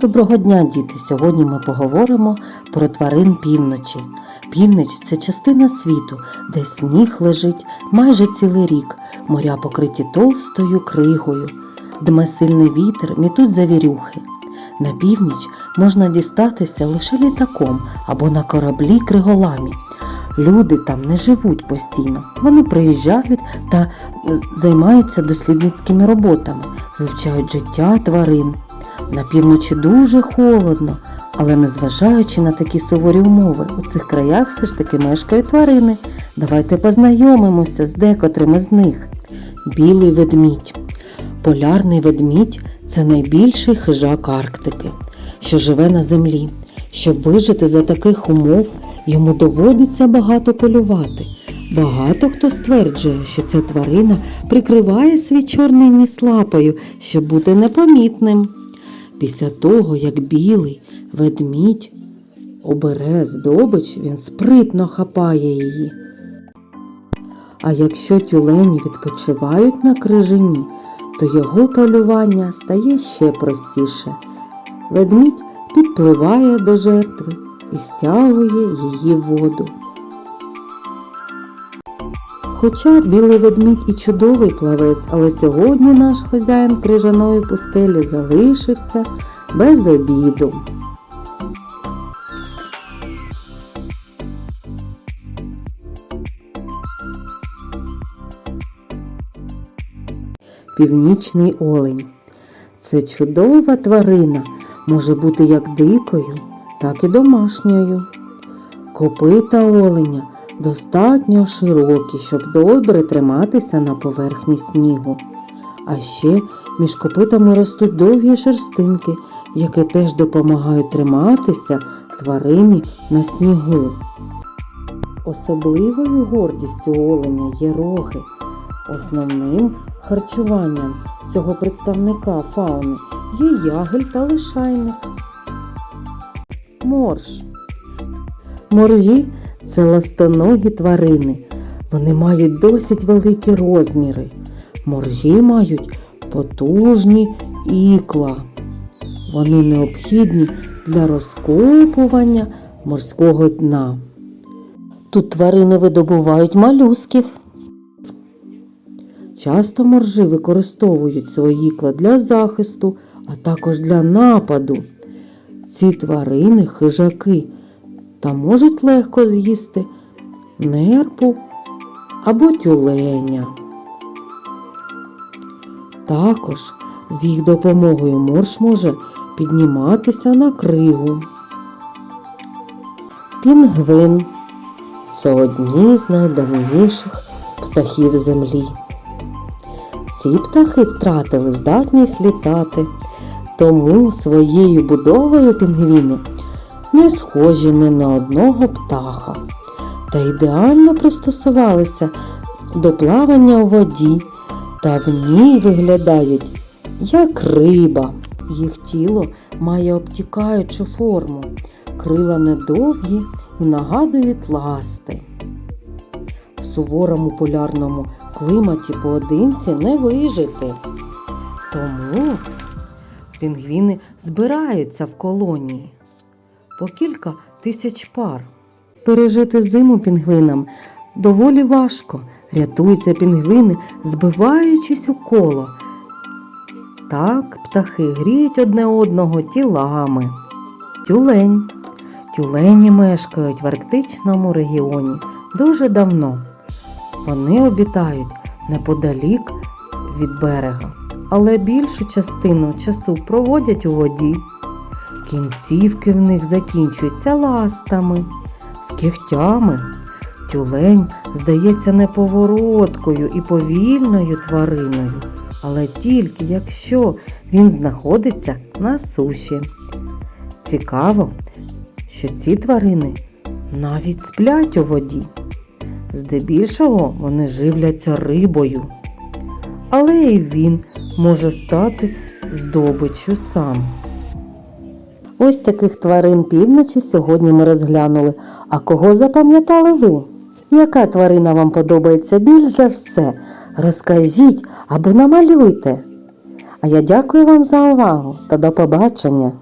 Доброго дня, діти! Сьогодні ми поговоримо про тварин півночі. Північ це частина світу, де сніг лежить майже цілий рік, моря покриті товстою кригою, дме сильний вітер, мітуть завірюхи. На північ можна дістатися лише літаком або на кораблі криголамі. Люди там не живуть постійно. Вони приїжджають та е, займаються дослідницькими роботами, вивчають життя тварин. На півночі дуже холодно, але незважаючи на такі суворі умови, у цих краях все ж таки мешкають тварини. Давайте познайомимося з декотрими з них. Білий ведмідь. Полярний ведмідь це найбільший хижак Арктики, що живе на землі. Щоб вижити за таких умов, йому доводиться багато полювати. Багато хто стверджує, що ця тварина прикриває свій чорний ніс лапою, щоб бути непомітним. Після того, як білий ведмідь обере здобич, він спритно хапає її. А якщо тюлені відпочивають на крижині, то його полювання стає ще простіше. Ведмідь підпливає до жертви і стягує її воду. Хоча білий ведмідь і чудовий плавець, але сьогодні наш хазяїн крижаної пустелі залишився без обіду. Північний олень. Це чудова тварина, може бути як дикою, так і домашньою. Копита оленя достатньо широкі, щоб добре триматися на поверхні снігу. А ще між копитами ростуть довгі шерстинки, які теж допомагають триматися тварині на снігу. Особливою гордістю оленя є роги. Основним харчуванням цього представника фауни є ягель та лишайник. Морж. Моржі це ластоногі тварини. Вони мають досить великі розміри. Моржі мають потужні ікла. Вони необхідні для розкопування морського дна. Тут тварини видобувають малюсків. Часто моржі використовують свої ікла для захисту, а також для нападу. Ці тварини хижаки та можуть легко з'їсти нерпу або тюленя. Також з їх допомогою морж може підніматися на кригу. Пінгвин це одні з найдавніших птахів землі. Ці птахи втратили здатність літати, тому своєю будовою пінгвіни не схожі ні на одного птаха та ідеально пристосувалися до плавання у воді та в ній виглядають як риба. Їх тіло має обтікаючу форму, крила недовгі і нагадують ласти. В суворому полярному кліматі поодинці не вижити. Тому пінгвіни збираються в колонії по кілька тисяч пар. Пережити зиму пінгвинам доволі важко. Рятуються пінгвини, збиваючись у коло. Так птахи гріють одне одного тілами. Тюлень. Тюлені мешкають в арктичному регіоні дуже давно. Вони обітають неподалік від берега, але більшу частину часу проводять у воді. Кінцівки в них закінчуються ластами, з кігтями. Тюлень здається неповороткою і повільною твариною, але тільки якщо він знаходиться на суші. Цікаво, що ці тварини навіть сплять у воді. Здебільшого вони живляться рибою. Але і він може стати здобиччю сам. Ось таких тварин півночі сьогодні ми розглянули. А кого запам'ятали ви? Яка тварина вам подобається більш за все? Розкажіть або намалюйте. А я дякую вам за увагу та до побачення!